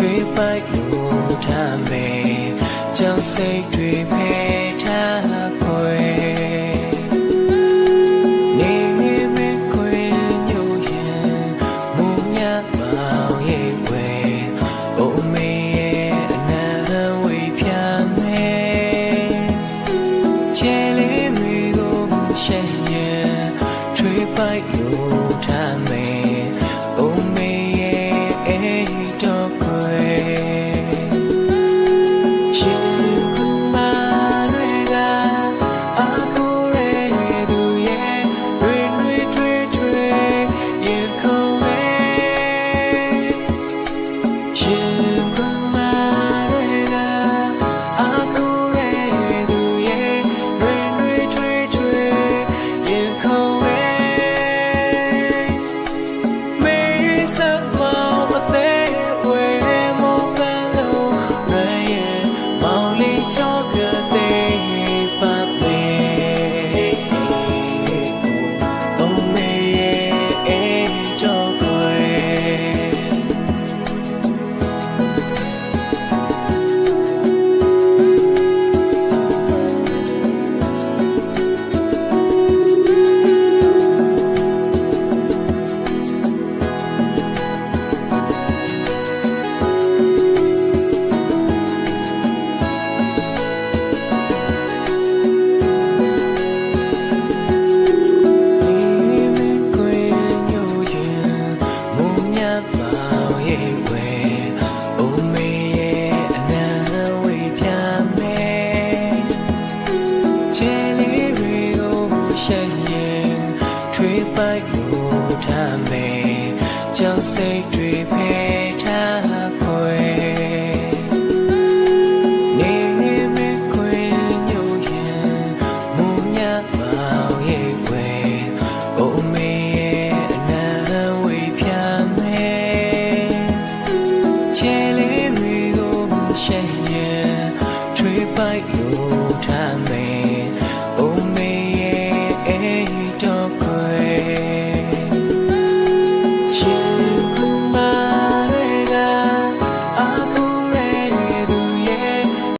追白如他美，将谁追陪？fight your time. တွေပိုက်ကိုထားမယ်ကြောက်စိတ်တွေဖယ်ထားခွဲနေမခွေညို့ရင်မုံညမောင်ရဲ့ွယ်အုံးမေရဲ့အနံဝေးဖြာမယ်ချဲလေးတွေကိုရှဲရဲတွေပိုက်